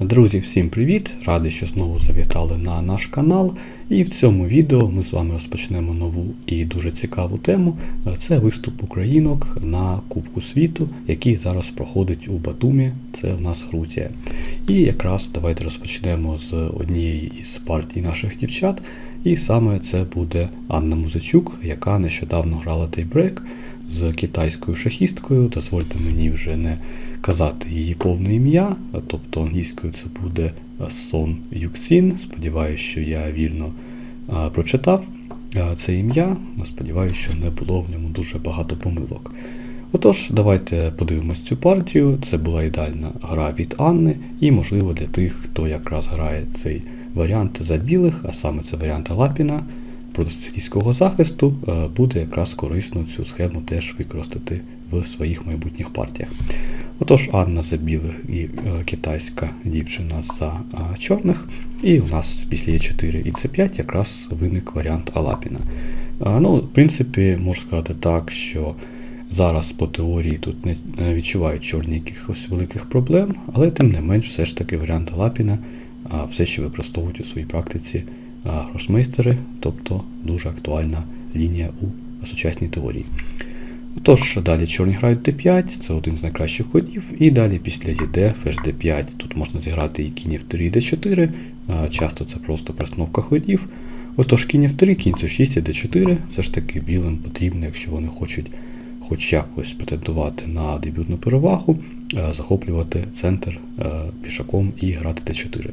Друзі, всім привіт! Радий, що знову завітали на наш канал. І в цьому відео ми з вами розпочнемо нову і дуже цікаву тему. Це виступ українок на Кубку світу, який зараз проходить у Батумі, це в нас Грузія. І якраз давайте розпочнемо з однієї із партій наших дівчат. І саме це буде Анна Музичук, яка нещодавно грала тайбрейк з китайською шахісткою. Дозвольте мені вже не казати її повне ім'я, тобто англійською це буде Сон Юкцін. Сподіваюся, що я вільно прочитав це ім'я. Сподіваюся, що не було в ньому дуже багато помилок. Отож, давайте подивимось цю партію. Це була ідеальна гра від Анни, і, можливо, для тих, хто якраз грає цей варіант за білих, а саме це варіант Лапіна проти стихійського захисту, буде якраз корисно цю схему теж використати в своїх майбутніх партіях. Отож, Анна за білих і е, китайська дівчина за е, чорних. І у нас після Е4 і С5 якраз виник варіант Алапіна. Е, ну, В принципі, можу сказати так, що зараз по теорії тут не відчувають чорні якихось великих проблем, але тим не менш, все ж таки варіант Алапіна все ще використовують у своїй практиці гросмейстери, тобто дуже актуальна лінія у сучасній теорії. Тож, далі чорні грають d5, це один з найкращих ходів, і далі після ЄД, ферзь d5. Тут можна зіграти і кінь f3 і d4, часто це просто перестановка ходів. Отож, кінь f3, кінь c6 і d4, все ж таки білим потрібно, якщо вони хочуть хоч якось претендувати на дебютну перевагу, захоплювати центр пішаком і грати d4.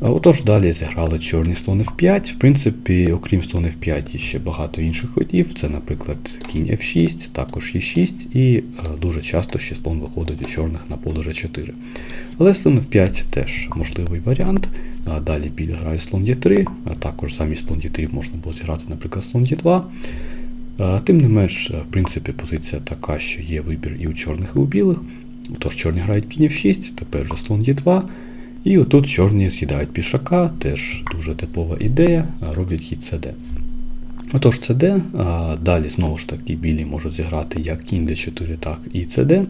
Отож, далі зіграли чорні слон F5. В принципі, окрім слон F5 є ще багато інших ходів. Це, наприклад, кінь F6, також Е6, і дуже часто ще слон виходить у чорних на поле G4. Але слон F5 теж можливий варіант. Далі біль грає слон Е3, а також замість слон Е3 можна було зіграти, наприклад, слон Е2. Тим не менш, в принципі, позиція така, що є вибір і у чорних, і у білих. Тож чорні грають кінь F6, тепер вже слон Е2. І отут чорні з'їдають пішака, теж дуже типова ідея, роблять хід CD. Отож, CD, далі знову ж таки білі можуть зіграти як кінь d4, так і CD.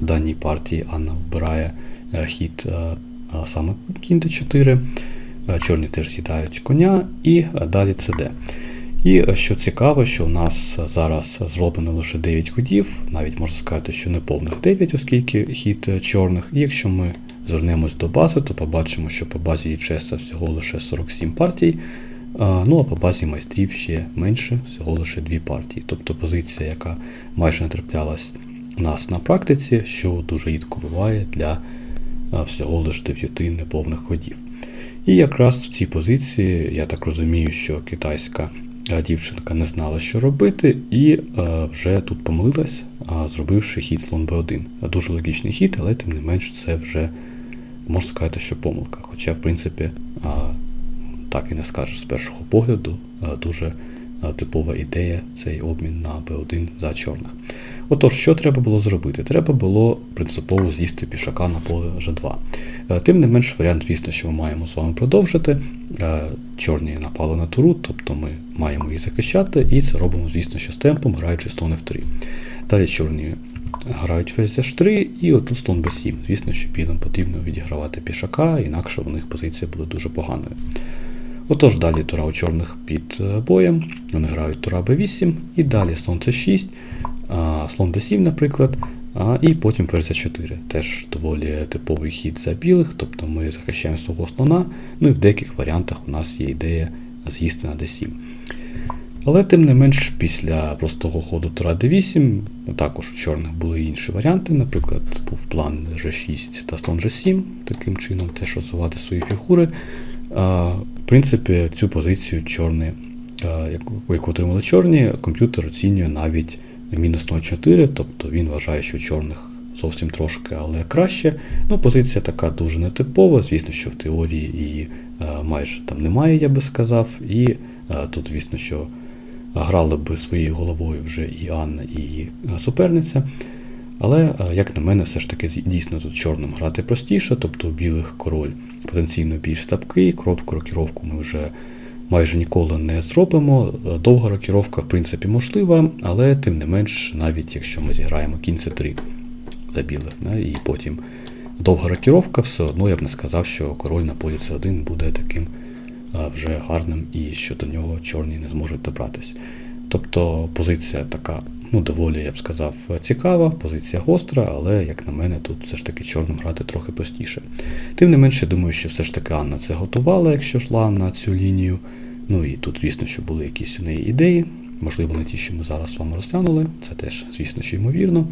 В даній партії Анна вбирає хід саме кінь d4, чорні теж з'їдають коня і далі CD. І що цікаво, що у нас зараз зроблено лише 9 ходів, навіть можна сказати, що не повних 9, оскільки хід чорних. І якщо ми звернемось до бази, то побачимо, що по базі ЄЧС всього лише 47 партій. Ну а по базі майстрів ще менше, всього лише 2 партії. Тобто позиція, яка майже не траплялась у нас на практиці, що дуже рідко буває для всього лише 9 неповних ходів. І якраз в цій позиції, я так розумію, що китайська дівчинка не знала, що робити, і вже тут помилилась, зробивши хід слон b1. Дуже логічний хід, але тим не менш це вже можна сказати, що помилка. Хоча, в принципі, так і не скажеш з першого погляду, дуже типова ідея цей обмін на b1 за чорних. Отож, що треба було зробити? Треба було принципово з'їсти пішака на поле G2. Тим не менш, варіант, звісно, що ми маємо з вами продовжити. Чорні напали на туру, тобто ми маємо її захищати, і це робимо, звісно, що з темпом, граючи слон F3. Далі чорні грають ферзь H3 і отут слон b7. Звісно, що білим потрібно відігравати пішака, інакше у них позиція буде дуже поганою. Отож, далі тура у чорних під боєм, вони грають тура b8, і далі слон c6, слон d7, наприклад, і потім ферзь 4 Теж доволі типовий хід за білих, тобто ми захищаємо свого слона, ну і в деяких варіантах у нас є ідея з'їсти на d7. Але тим не менш, після простого ходу Тура d8, також у чорних були інші варіанти. Наприклад, був план G6 та слон G7, таким чином теж розвивати свої фігури. В принципі, цю позицію чорні, яку отримали чорні, комп'ютер оцінює навіть мінус 0,4, тобто він вважає, що чорних зовсім трошки, але краще. Ну, Позиція така дуже нетипова, звісно, що в теорії її майже там немає, я би сказав. І тут, звісно, що грали би своєю головою вже і Анна, і її суперниця. Але, як на мене, все ж таки дійсно тут чорним грати простіше, тобто білих король потенційно більш слабкий, коротку рокіровку ми вже майже ніколи не зробимо. Довга рокіровка, в принципі, можлива, але тим не менш, навіть якщо ми зіграємо кінь c 3 за білих, да, і потім довга рокіровка, все одно я б не сказав, що король на полі С1 буде таким е, вже гарним і що до нього чорні не зможуть добратись. Тобто позиція така, ну, доволі, я б сказав, цікава, позиція гостра, але, як на мене, тут все ж таки чорним грати трохи простіше. Тим не менше, думаю, що все ж таки Анна це готувала, якщо йшла на цю лінію. Ну і тут, звісно, що були якісь у неї ідеї, можливо, не ті, що ми зараз з вами розглянули, це теж, звісно, що ймовірно.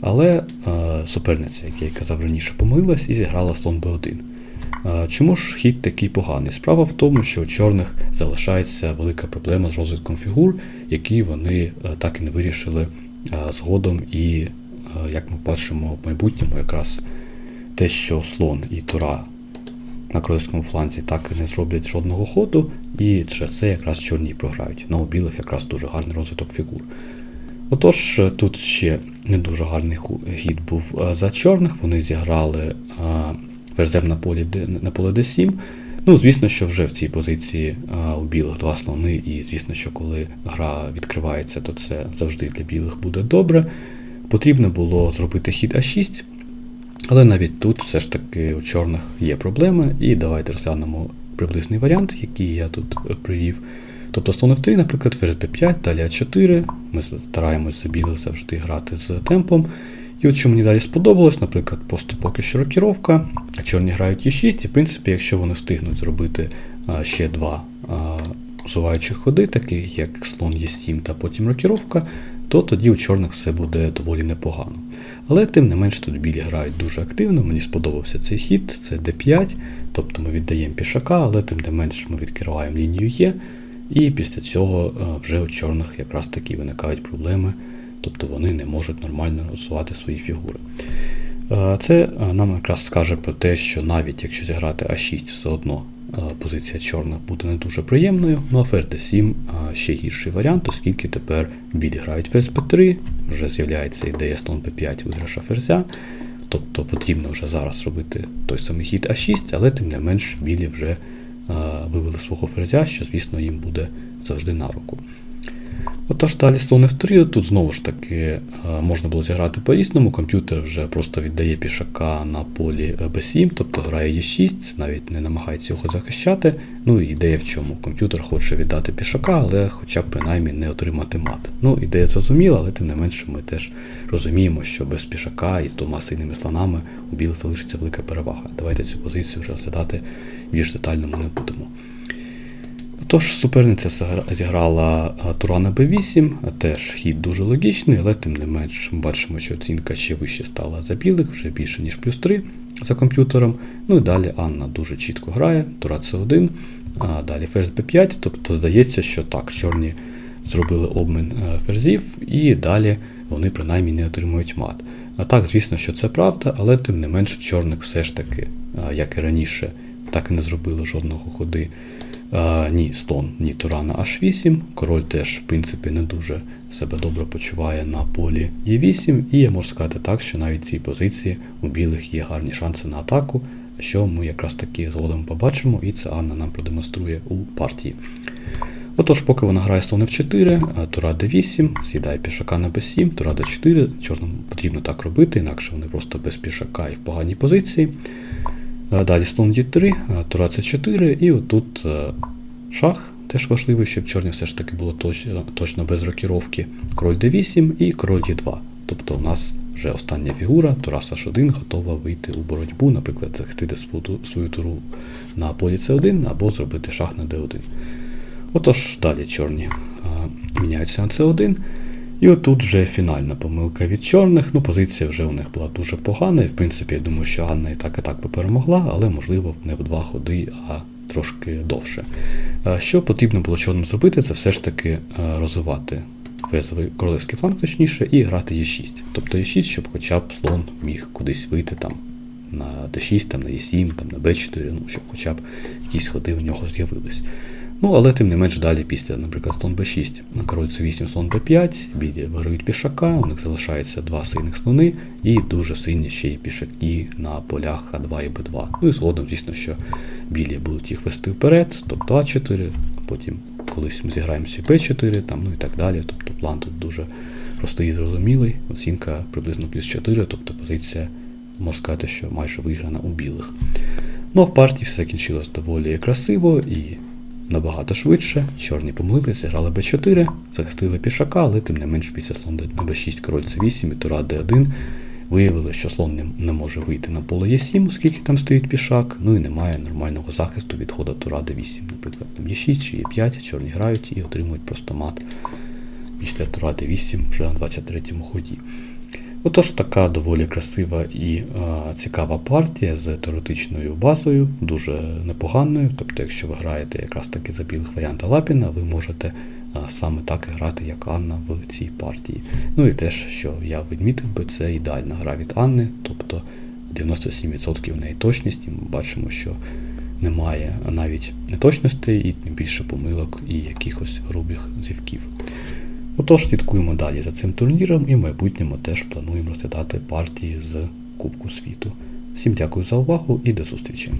Але е, суперниця, як я й казав раніше, помилилась і зіграла слон Б1. Е, Чому ж хід такий поганий? Справа в тому, що у чорних залишається велика проблема з розвитком фігур, які вони е, так і не вирішили е, згодом. І, е, як ми бачимо в майбутньому, якраз те, що слон і тура на королівському фланзі так і не зроблять жодного ходу, і через це якраз чорні програють. На у білих якраз дуже гарний розвиток фігур. Отож, тут ще не дуже гарний хід був за чорних. Вони зіграли ферзем на полі на поле d7. Ну, звісно, що вже в цій позиції е, у білих два слони, і звісно, що коли гра відкривається, то це завжди для білих буде добре. Потрібно було зробити хід А6, але навіть тут все ж таки у чорних є проблеми, і давайте розглянемо приблизний варіант, який я тут е, привів. Тобто слон F3, наприклад, ферзь B5, далі А4. Ми стараємося білих завжди грати з темпом. І от що мені далі сподобалось, наприклад, просто поки що рокіровка, чорні грають Е6, і в принципі, якщо вони встигнуть зробити ще два а, ходи, такі як слон Е7 та потім рокіровка, то тоді у чорних все буде доволі непогано. Але тим не менш тут білі грають дуже активно, мені сподобався цей хід, це d5, тобто ми віддаємо пішака, але тим не менш ми відкриваємо лінію Е, і після цього е, вже у чорних якраз таки виникають проблеми, тобто вони не можуть нормально розвивати свої фігури. Е, Це е, нам якраз скаже про те, що навіть якщо зіграти А6, все одно е, позиція чорних буде не дуже приємною. Ну а ферзь d7 е, ще гірший варіант, оскільки тепер білі грають ферзь b3, вже з'являється ідея слон b5 виграша ферзя. Тобто потрібно вже зараз робити той самий хід А6, але тим не менш білі вже вивели свого ферзя, що, звісно, їм буде завжди на руку. Отож, далі слон F3, тут знову ж таки е, можна було зіграти по-різному. Комп'ютер вже просто віддає пішака на полі B7, тобто грає Е6, навіть не намагається його захищати. Ну і ідея в чому? Комп'ютер хоче віддати пішака, але хоча б принаймні не отримати мат. Ну, ідея зрозуміла, але тим не менше ми теж розуміємо, що без пішака і з двома сильними слонами у білих залишиться велика перевага. Давайте цю позицію вже розглядати більш детально ми не будемо. Тож суперниця зіграла а, тура на b8, теж хід дуже логічний, але тим не менш ми бачимо, що оцінка ще вище стала за білих, вже більше ніж плюс 3 за комп'ютером. Ну і далі Анна дуже чітко грає, тура c1, а далі ферзь b5, тобто здається, що так, чорні зробили обмін е, ферзів, і далі вони принаймні не отримують мат. А так, звісно, що це правда, але тим не менш чорних все ж таки, як і раніше, так і не зробили жодного ходи. Ні слон, ні тура на H8. Король теж, в принципі, не дуже себе добре почуває на полі Е8, і я можу сказати так, що навіть в цій позиції у білих є гарні шанси на атаку, що ми якраз таки згодом побачимо, і це Анна нам продемонструє у партії. Отож, поки вона грає слон F4, тура D8, з'їдає пішака на B7, тура D4, чорним потрібно так робити, інакше вони просто без пішака і в поганій позиції. Далі слон d3, а, тура c4, і отут е, шах. Теж важливий, щоб чорні все ж таки було точно, точно без рокіровки. Король d8 і король d2. Тобто у нас вже остання фігура, тура h1 готова вийти у боротьбу, наприклад, захистити свою, туру на полі c1 або зробити шах на d1. Отож, далі чорні а, міняються на c1. І отут вже фінальна помилка від чорних. Ну, позиція вже у них була дуже погана, і в принципі, я думаю, що Анна і так і так би перемогла, але можливо не в два ходи, а трошки довше. Е, Що потрібно було чорним зробити, це все ж таки е, розвивати фрезовий королевський фланг, точніше, і грати Е6. Тобто Е6, щоб хоча б слон міг кудись вийти там на d6, там, на e7, там, на b4, ну, щоб хоча б якісь ходи в нього з'явились. Ну, але тим не менш далі після, наприклад, слон b6, на король c8, слон b5, білі виграють пішака, у них залишається два сильних слони і дуже сильні ще й пішаки на полях А2 і Б2. Ну і згодом, звісно, що білі будуть їх вести вперед, тобто А4, потім колись ми зіграємо ще Б4, там, ну і так далі. Тобто план тут дуже простий і зрозумілий. Оцінка приблизно плюс 4, тобто позиція можна сказати, що майже виграна у білих. Ну а в партії все закінчилось доволі красиво і набагато швидше. Чорні помилилися, грали b4, захистили пішака, але тим не менш після слон на b6, король c8 і тура d1 виявили, що слон не, може вийти на поле Е7, оскільки там стоїть пішак, ну і немає нормального захисту від ходу тура d8. Наприклад, там Е6 чи Е5, чорні грають і отримують просто мат після тура d8 вже на 23-му ході. Отож, така доволі красива і е, цікава партія з теоретичною базою, дуже непоганою. Тобто, якщо ви граєте якраз таки за білих варіанта Лапіна, ви можете е, саме так і грати, як Анна в цій партії. Ну і теж, що я відмітив би, це ідеальна гра від Анни, тобто 97% в неї точність, і ми бачимо, що немає навіть неточностей, і тим більше помилок і якихось грубих зівків. Отож, слідкуємо далі за цим турніром і в майбутньому теж плануємо розглядати партії з Кубку світу. Всім дякую за увагу і до зустрічі!